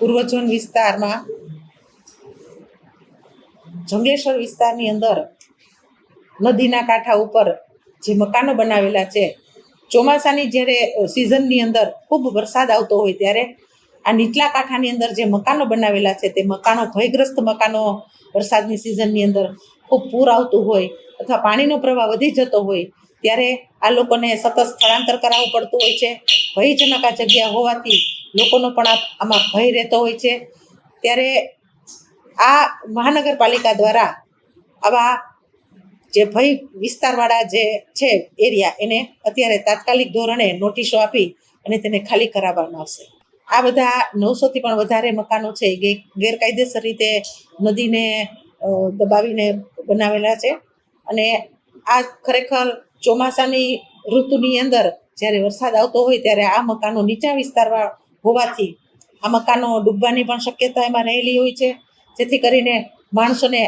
પૂર્વ ઝોન વિસ્તારમાં, જંગેશ્વર વિસ્તારની અંદર નદીના કાંઠા ઉપર જે મકાનો બનાવેલા છે, ચોમાસાની જ્યારે સિઝનની અંદર ખૂબ વરસાદ આવતો હોય ત્યારે આ નીચલા કાંઠાની અંદર જે મકાનો બનાવેલા છે, તે મકાનો, ભયગ્રસ્ત મકાનો વરસાદની સિઝનની અંદર ખૂબ પૂર આવતું હોય અથવા પાણીનો પ્રવાહ વધી જતો હોય ત્યારે આ લોકોને સતત સ્થળાંતર કરાવવું પડતું હોય છે. ભયજનક આ જગ્યા હોવાથી લોકોનો પણ આમાં ભય રહેતો હોય છે. ત્યારે આ મહાનગરપાલિકા દ્વારા આવા જે ભય વિસ્તારવાળા જે છે એરિયા, એને અત્યારે તાત્કાલિક ધોરણે નોટિસો આપી અને તેને ખાલી કરાવવામાં આવશે. આ બધા નવસોથી પણ વધારે મકાનો છે, એ ગેરકાયદેસર રીતે નદીને દબાવીને બનાવેલા છે. અને આ ખરેખર ચોમાસાની ઋતુની અંદર જ્યારે વરસાદ આવતો હોય ત્યારે આ મકાનો નીચા વિસ્તારમાં હોવાથી આ મકાનો ડૂબવાની પણ શક્યતા એમાં રહેલી હોય છે. જેથી કરીને માણસોને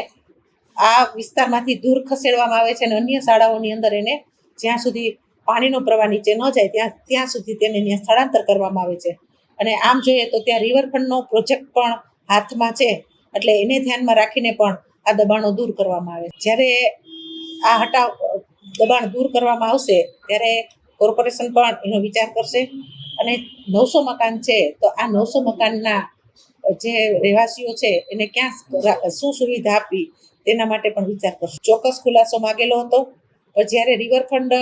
આ વિસ્તારમાંથી દૂર ખસેડવામાં આવે છે અને અન્ય શાળાઓની અંદર એને જ્યાં સુધી પાણીનો પ્રવાહ નીચે ન જાય ત્યાં ત્યાં સુધી તેને ત્યાં સ્થળાંતર કરવામાં આવે છે. અને આમ જોઈએ તો ત્યાં રિવરફ્રન્ટનો પ્રોજેક્ટ પણ હાથમાં છે. એટલે એને ધ્યાનમાં રાખીને પણ આ દબાણો દૂર કરવામાં આવે જ્યારે આ હટાવ દબાણ દૂર કરવામાં આવશે, ત્યારે કોર્પોરેશન પણ એનો વિચાર કરશે. અને નવસો મકાન છે, તો આ નવસો મકાનના જે રહેવાસીઓ છે, એને ક્યાં શું સુવિધા આપવી, તેના માટે પણ વિચાર કરશું. ચોક્કસ ખુલાસો માગેલો હતો, પણ જ્યારે રિવરફ્રન્ટ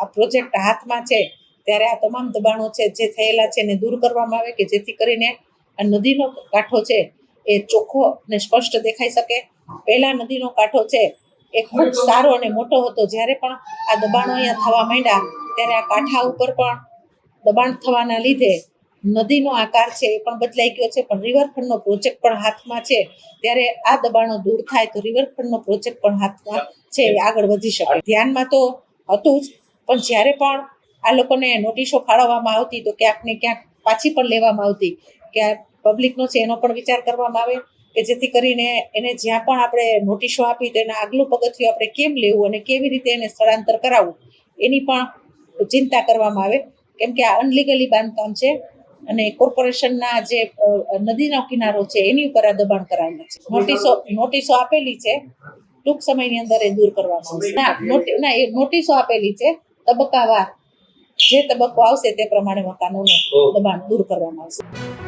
આ પ્રોજેક્ટ હાથમાં છે, ત્યારે આ તમામ દબાણો છે, જે થયેલા છે, એને દૂર કરવામાં આવે કે જેથી કરીને આ નદીનો કાંઠો છે, એ ચોખ્ખો અને સ્પષ્ટ દેખાઈ શકે. પહેલા નદીનો કાંઠો છે, એ ખૂબ સારો અને મોટો હતો, જ્યારે પણ આ દબાણો અહીંયા થવા માંડ્યા, ત્યારે આ કાંઠા ઉપર પણ દબાણ થવાના લીધે નદીનો આકાર છે એ પણ બદલાઈ ગયો છે, પણ રિવરફ્રન્ટનો પ્રોજેક્ટ પણ હાથમાં છે. ત્યારે આ દબાણો દૂર થાય તો રિવરફ્રન્ટનો પ્રોજેક્ટ પણ હાથમાં છે એ આગળ વધી શકે. ધ્યાનમાં તો હતું જ, પણ જ્યારે પણ આ લોકોને નોટિસો ફાળવવામાં આવતી તો ક્યાંક ને ક્યાંક પાછી પણ લેવામાં આવતી કે પબ્લિકનો છે એનો પણ વિચાર કરવામાં આવે કે જેથી કરીને એને જ્યાં પણ આપણે નોટિસો આપી તો એના આગલું પગથિયું આપણે કેમ લેવું અને કેવી રીતે એને સ્થળાંતર કરાવવું એની પણ ચિંતા કરવામાં આવે. કેમ કે આ અનલીગલી બાંધકામ છે અને કોર્પોરેશનના જે નદીનો કિનારો છે એની ઉપર આ દબાણ કરાયેલું છે. નોટિસો નોટિસો આપેલી છે. ટૂંક સમયની અંદર એ દૂર કરવામાં આવશે ના ના એ નોટિસો આપેલી છે. તબક્કાવાર જે તબક્કો આવશે તે પ્રમાણે મકાનોને દબાણ દૂર કરવામાં આવશે.